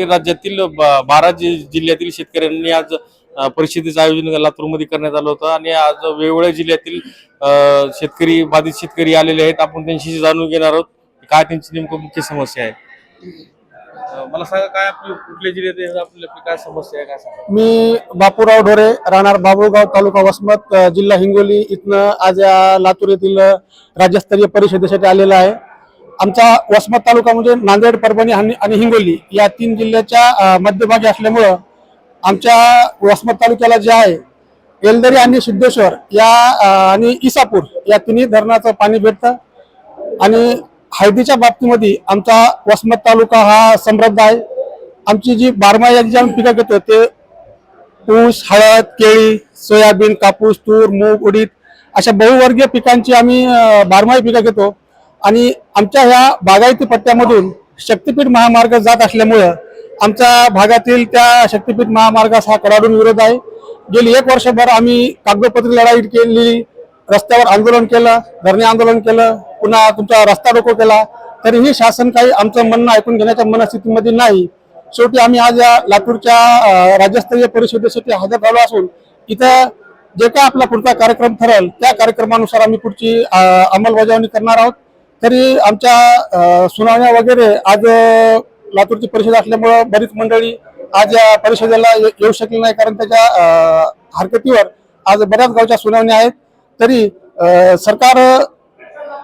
प्रसिद्धसाठी राज्यातील बारा जि जिल्ह्यातील शेतकऱ्यांनी आज परिषदेचं आयोजन लातूरमध्ये करण्यात आलं होतं. आणि आज वेगवेगळ्या जिल्ह्यातील शेतकरी बाधित शेतकरी आलेले आहेत. आपण त्यांच्याशी जाणून घेणार आहोत काय त्यांची नेमकं मुख्य समस्या आहे. मला सांगा काय आपली कुठल्या जिल्ह्यात आहे, आपली आपली काय समस्या आहे काय सांगा? मी बापूराव ढोरे राहणार बाबुळगाव तालुका वसमत जिल्हा हिंगोली इथनं आज या लातूर येथील राज्यस्तरीय परिषदेसाठी आलेला आहे. आमचा वसमत तालुका म्हणजे नांदेड परभणी आणि आणि हिंगोली या तीन जिल्ह्याच्या मध्यभागी असल्यामुळं आमच्या वसमत तालुक्याला जे आहे एलदरी आणि सिद्धेश्वर या आणि इसापूर या तिन्ही धरणाचं पाणी भेटतं. आणि हळदीच्या बाबतीमध्ये आमचा वसमत तालुका हा समृद्ध आहे. आमची जी बारमाही जी आम्ही पिकं घेतो ते ऊस हळद केळी सोयाबीन कापूस तूर मूग उडीद अशा बहुवर्गीय पिकांची आम्ही बारमाही पिकं घेतो. आणि आमच्या ह्या बागायती पट्ट्यामधून शक्तीपीठ महामार्ग जात असल्यामुळं आमच्या भागातील त्या शक्तीपीठ महामार्गास हा कडाडून विरोध आहे. गेली एक वर्षभर आम्ही कागदोपत्री लढाई केली रस्त्यावर आंदोलन केलं धरणे आंदोलन केलं पुन्हा तुमचा रस्ता रोको केला. तरीही शासन काही आमचं म्हणणं ऐकून घेण्याच्या मनस्थितीमध्ये नाही. शेवटी आम्ही आज या लातूरच्या राज्यस्तरीय परिषदेसाठी हजर झालो असून इथं जे काय आपला पुढचा कार्यक्रम ठरेल त्या कार्यक्रमानुसार आम्ही पुढची अंमलबजावणी करणार आहोत. तरी आमच्या सुनावण्या वगैरे आज लातूरची परिषद असल्यामुळं बरीच मंडळी आज या परिषदेला ये- येऊ शकली नाही. कारण त्याच्या हरकतीवर आज बऱ्याच गावच्या सुनावण्या आहेत. तरी सरकार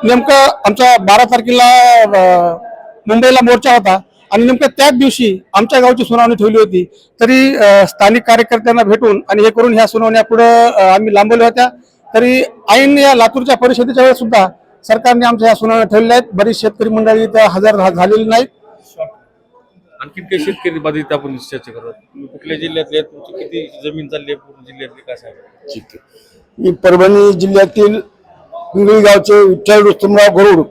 नेमकं आमच्या बारा तारखेला मुंबईला मोर्चा होता. आणि नेमकं त्याच दिवशी आमच्या गावची सुनावणी ठेवली होती. तरी स्थानिक कार्यकर्त्यांना भेटून आणि हे करून ह्या सुनावण्या पुढं आम्ही लांबवल्या होत्या. तरी ऐन या लातूरच्या परिषदेच्या वेळेस सुद्धा सरकारने आमच्या ह्या सुनावण्या ठेवलेल्या आहेत. बरीच शेतकरी मंडळी इथं हजर झालेली नाहीत. आणखी काही शेतकरी बाधित आपण चर्चा करतात कुठल्या जिल्ह्यातले आहेत? तुमची किती जमीन चालली आहे पूर्ण जिल्ह्यातली? काय सांगा ठीक आहे. मी परभणी जिल्ह्यातील हिंगळी गावचे विठ्ठल रुस्तमराव गरुड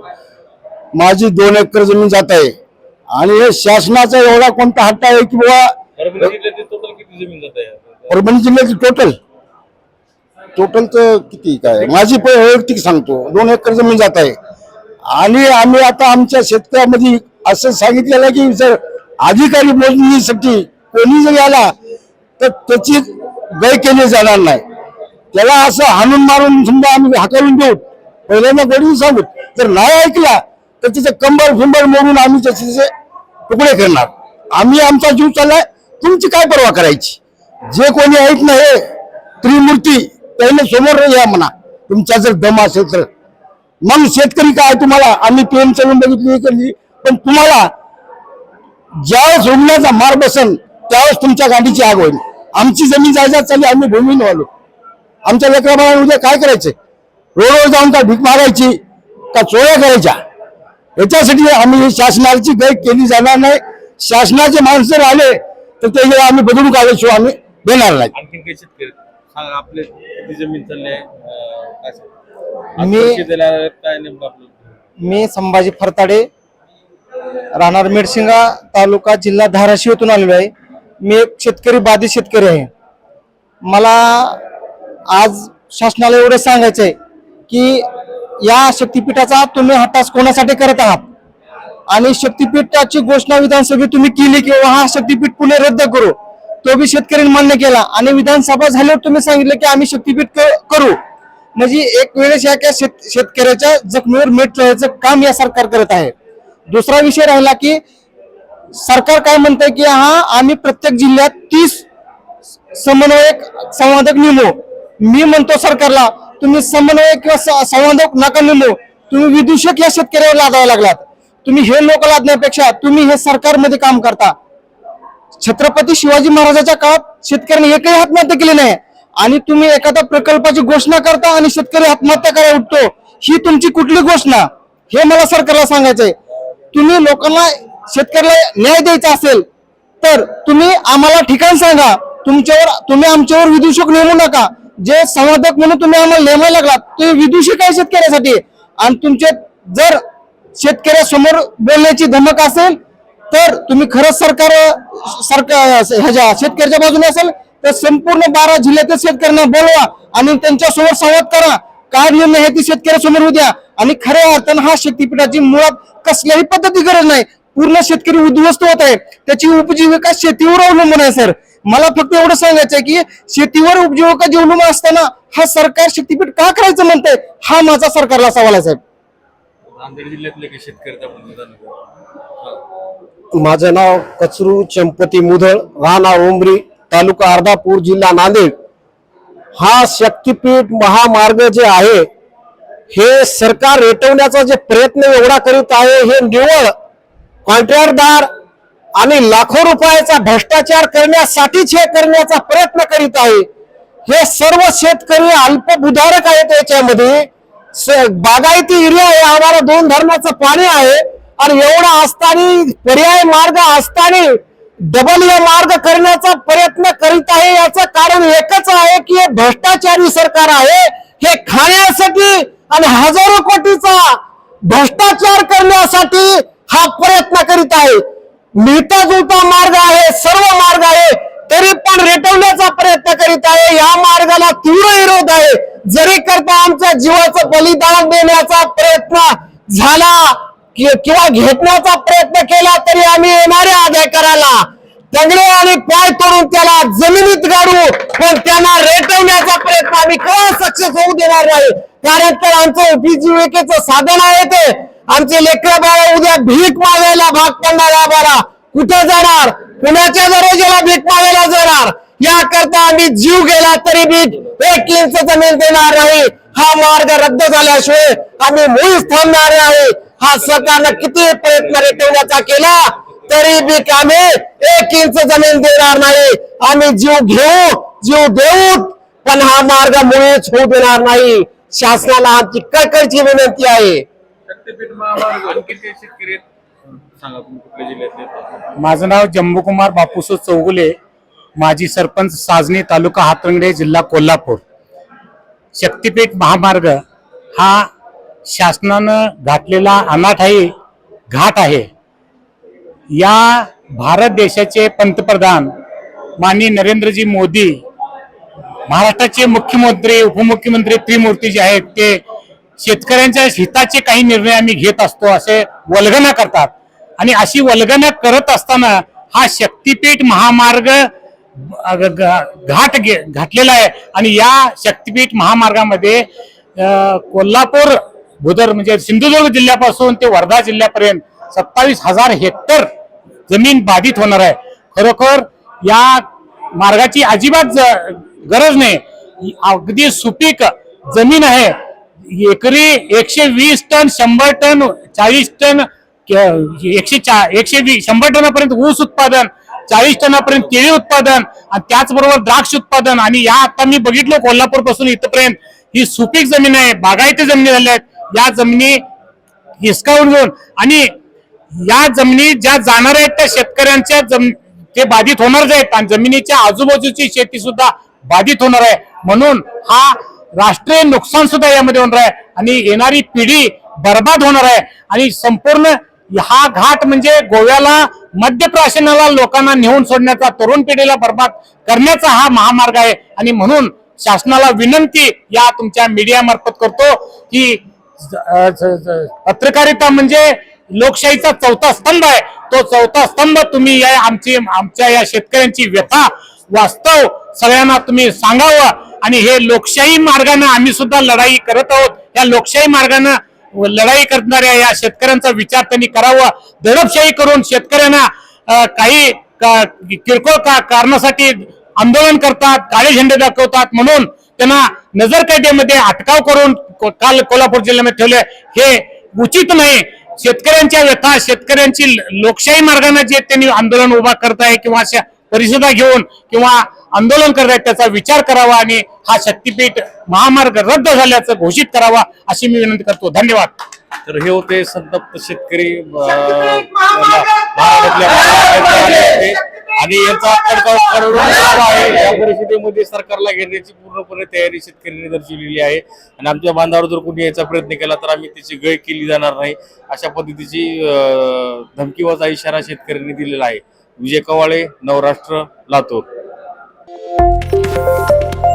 माझी दोन एकर जमीन जात आहे. आणि हे शासनाचा एवढा कोणता हट्ट आहे की बाबा परभणी जिल्ह्यातील टोटल किती जमीन जात आहे? परभणी जिल्ह्याची टोटल टोटल तर किती काय? माझी पण वैयक्तिक सांगतो. दोन एकर जमीन जात आहे. आणि आम्ही आता आमच्या शेतकऱ्यामध्ये असं सांगितलेलं आहे की जर अधिकारी मोजणीसाठी कोणी जरी आला तर त्याची गय केली जाणार नाही. त्याला असं हाणून मारून समजा आम्ही हाकलून देऊ. पहिल्यांदा गोडी सांगू. जर नाही ऐकला तर त्याचे कंबर फिंबर मोडून आम्ही त्याचे त्याचे तुकडे करणार. आम्ही आमचा जीव चाललाय. तुमची काय परवा करायची? जे कोणी ऐक नाही त्रिमूर्ती त्याने समोर या म्हणा. तुमचा जर दम असेल तर. मग शेतकरी काय तुम्हाला आम्ही पीएम चलून बघितली केली. पण तुम्हाला ज्यावेळेस उडण्याचा मार बसन त्यावेळेस तुमच्या गाडीची आग होईल. आमची जमीन जायच्या चालली आम्ही भूमीन वालो आमच्या लेकराबाळा उद्या काय करायचे रोडवर जाऊन का भीक मारायची का चोऱ्या करायच्या? याच्यासाठी आम्ही शासनाची गय केली जाणार नाही. शासनाचे माणसं आले तर ते आम्ही बदलून काढल्याशिवाय आम्ही देणार नाही. आपले किती जमीन चालली आहे? काय मी- परिषदेला काय नेमकं आपलं? मी संभाजी फरताडे राहणार मेडशिंगा तालुका जिल्हा धाराशिव येथून आलेलो आहे. मी एक शेतकरी बाधित शेतकरी आहे. मला आज शासनाला एवढं सांगायचं आहे की या शक्तीपीठाचा तुम्ही हटास कोणासाठी करत आहात? आणि शक्तीपीठाची घोषणा विधानसभेत तुम्ही केली किंवा हा शक्तीपीठ पुणे रद्द करू. तो बी शेतकऱ्यांनी मान्य केला आणि विधानसभा झाल्यावर तुम्ही सांगितलं की आम्ही शक्तीपीठ क- करू. म्हणजे एक वेळेस या काय शेत शेतकऱ्याच्या जखमीवर मीठ लावायचं काम या सरकार करत आहे. दुसरा विषय राहिला की सरकार काय म्हणतंय की हा आम्ही प्रत्येक जिल्ह्यात तीस समन्वयक संवादक नेमो. मी म्हणतो सरकारला तुम्ही समन्वयक किंवा स- संवादक नका नेमो. तुम्ही विदूषक या शेतकऱ्यावर लादावा लागलात. तुम्ही हे लोक लादण्यापेक्षा तुम्ही हे सरकारमध्ये काम करता. छत्रपती शिवाजी महाराजाच्या काळात शेतकऱ्यांनी एकही आत्महत्या केली नाही. आणि तुम्ही एखाद्या प्रकल्पाची घोषणा करता आणि शेतकरी आत्महत्या करायला उठतो ही तुमची कुठली घोषणा? हे मला सरकारला सांगायचंय. तुम्ही लोकांना शेतकऱ्याला न्याय द्यायचा असेल तर तुम्ही आम्हाला ठिकाण सांगा. तुमच्यावर तुम्ही आमच्यावर विदूषक नेमू नका. जे संवादक म्हणून तुम्ही आम्हाला नेमायला लागलात ते विदूषक आहे शेतकऱ्यासाठी. आणि तुमचे जर शेतकऱ्यासमोर बोलण्याची धमक असेल तर तुम्ही खरंच सरकार सरकार ह्याच्या शेतकऱ्याच्या बाजूने असेल तर संपूर्ण बारा जिल्ह्यातील शेतकऱ्यांना बोलवा आणि त्यांच्यासोबत संवाद करा. काय निर्णय आहे ते शेतकऱ्यासमोर उद्या आणि खऱ्या अर्थानं हा शक्तीपीठाची मुळात कसल्याही पद्धती गरज नाही. पूर्ण शेतकरी उद्ध्वस्त होत आहे. त्याची उपजीविका शेतीवर अवलंबून आहे सर. मला फक्त एवढं सांगायचं आहे की शेतीवर उपजीविका जी अवलंबून असताना हा सरकार शक्तीपीठ का करायचं म्हणतंय? हा माझा सरकारला सवाल आहे साहेब. नांदेड जिल्ह्यातले काही शेतकरी आपण माझं नाव कचरू चंपती मुधळ राहणार उमरी तालुका अर्धापूर जिल्हा नांदेड. हा शक्तीपीठ महामार्ग जे आहे हे सरकार रेटवण्याचा जे प्रयत्न एवढा करीत आहे हे निवळ कॉन्ट्रॅक्टदार आणि लाखो रुपयाचा भ्रष्टाचार करण्यासाठीच हे करण्याचा प्रयत्न करीत आहे. हे सर्व शेतकरी अल्पभूधारक आहेत याच्यामध्ये. बागायती एरिया आहे. आम्हाला दोन धरणाचं पाणी आहे. आणि एवढा असताना पर्याय मार्ग असताना डबल हे मार्ग करण्याचा प्रयत्न करीत आहे. याचं कारण एकच आहे की हे भ्रष्टाचारी सरकार आहे. हे खाण्यासाठी आणि हजारो कोटीचा भ्रष्टाचार करण्यासाठी हा प्रयत्न करीत आहे. मिळता जुळता मार्ग आहे सर्व मार्ग आहे तरी पण रेटवण्याचा प्रयत्न करीत आहे. या मार्गाला तीव्र विरोध आहे. जरी करता आमच्या जीवाचं बलिदान देण्याचा प्रयत्न झाला किंवा घेतण्याचा प्रयत्न केला तरी आम्ही येणाऱ्या अधिकाराला दंगडे आणि पाय तोडून त्याला जमिनीत गाडू पण त्यांना रेटवण्याचा प्रयत्न आम्ही का सक्सेस होऊ देणार नाही. कारण तर आमचं उपजीविकेचं साधन आहे ते. आमचे लेकर बाळा उद्या भीक मागायला भाग पडणार आम्हाला. कुठे जाणार? पुण्याच्या दरोजेला भीक मागायला जाणार. याकरता आम्ही जीव गेला तरी भीक एक इंच जमीन देणार नाही. हा मार्ग रद्द झाल्याशिवाय आम्ही मुळीच थांबणार नाही. हा सरकारनं किती प्रयत्न रेटवण्याचा केला तरी बी आम्ही एक इंच जमीन देणार नाही. आम्ही जीव घेऊ जीव देऊ पण हा मार्ग मुळीच होऊ देणार नाही. शासनाला आमची कळकळची विनंती आहे. माझं नाव जम्बूकुमार बापूसो चौगुले. माजी सरपंच साजनी तालुका हातरंगडे जिल्हा कोल्हापूर. शक्तीपीठ महामार्ग हा शासनानं घातलेला अनाठाई घाट आहे. या भारत देशाचे पंतप्रधान माननीय नरेंद्रजी मोदी महाराष्ट्राचे मुख्यमंत्री उपमुख्यमंत्री त्रिमूर्ती जे आहेत ते शेतकऱ्यांच्या हिताचे काही निर्णय आम्ही घेत असतो असे वल्गना करतात. आणि अशी वल्गना करत असताना हा शक्तीपीठ महामार्ग घाट घे घातलेला आहे. आणि या शक्तीपीठ महामार्गामध्ये कोल्हापूर भुदर म्हणजे सिंधुदुर्ग जिल्ह्यापासून ते वर्धा जिल्ह्यापर्यंत सत्तावीस हजार हेक्टर जमीन बाधित होणार आहे. खरोखर या मार्गाची अजिबात ज- गरज नाही. अगदी सुपीक जमीन आहे. एकरी एकशे वीस टन शंभर टन चाळीस टन एकशे चा एकशे वीस शंभर टनापर्यंत ऊस उत्पादन चाळीस टनापर्यंत केळी उत्पादन आणि त्याचबरोबर द्राक्ष उत्पादन. आणि या आता मी बघितलं कोल्हापूरपासून इथपर्यंत. ही सुपीक जमीन आहे बागायती जमिनी झाल्या आहेत. या जमिनी हिसकावून घेऊन आणि या जमिनी ज्या जाणार आहेत त्या शेतकऱ्यांच्या जम ते बाधित होणारच आहेत. आणि जमिनीच्या आजूबाजूची शेती सुद्धा बाधित होणार आहे. म्हणून हा राष्ट्रीय नुकसान सुद्धा यामध्ये होणार आहे. आणि येणारी पिढी बर्बाद होणार आहे. आणि संपूर्ण हा घाट म्हणजे गोव्याला मध्य प्राशनाला लोकांना नेऊन सोडण्याचा तरुण पिढीला बर्बाद करण्याचा हा महामार्ग आहे. आणि म्हणून शासनाला विनंती या तुमच्या मीडियामार्फत करतो की पत्रकारिता म्हणजे लोकशाहीचा चौथा स्तंभ आहे. तो चौथा स्तंभ तुम्ही या आमची आमच्या या शेतकऱ्यांची व्यथा वास्तव सगळ्यांना तुम्ही सांगावं. आणि हे लोकशाही मार्गाने आम्ही सुद्धा लढाई करत आहोत. या लोकशाही मार्गाने लढाई करणाऱ्या या शेतकऱ्यांचा विचार त्यांनी करावा. दडपशाही करून शेतकऱ्यांना काही का- किरकोळ का कारणासाठी आंदोलन करतात काळे झेंडे दाखवतात म्हणून त्यांना नजरकैदेमध्ये अटकाव करून को- काल कोल्हापूर जिल्ह्यामध्ये ठेवले. हे उचित नाही. शेतकऱ्यांच्या व्यथा शेतकऱ्यांची लोकशाही मार्गाने जे त्यांनी आंदोलन उभा करत आहे किंवा अशा परिषदा घेऊन किंवा आंदोलन करत आहेत त्याचा विचार करावा आणि हा शक्तीपीठ महामार्ग रद्द झाल्याचं घोषित करावा अशी मी विनंती करतो. धन्यवाद. तर हे होते संतप्त शेतकरी. आणि याचा आहे. या परिषदेमध्ये सरकारला घेण्याची पूर्णपणे तयारी शेतकऱ्यांनी दर्शवलेली आहे. आणि आमच्या बांधावर जर कोणी याचा प्रयत्न केला तर आम्ही त्याची गय केली जाणार नाही. अशा पद्धतीची धमकीवाचा इशारा शेतकऱ्यांनी दिलेला आहे. विजय कवाळे नवराष्ट्र लातूर. Música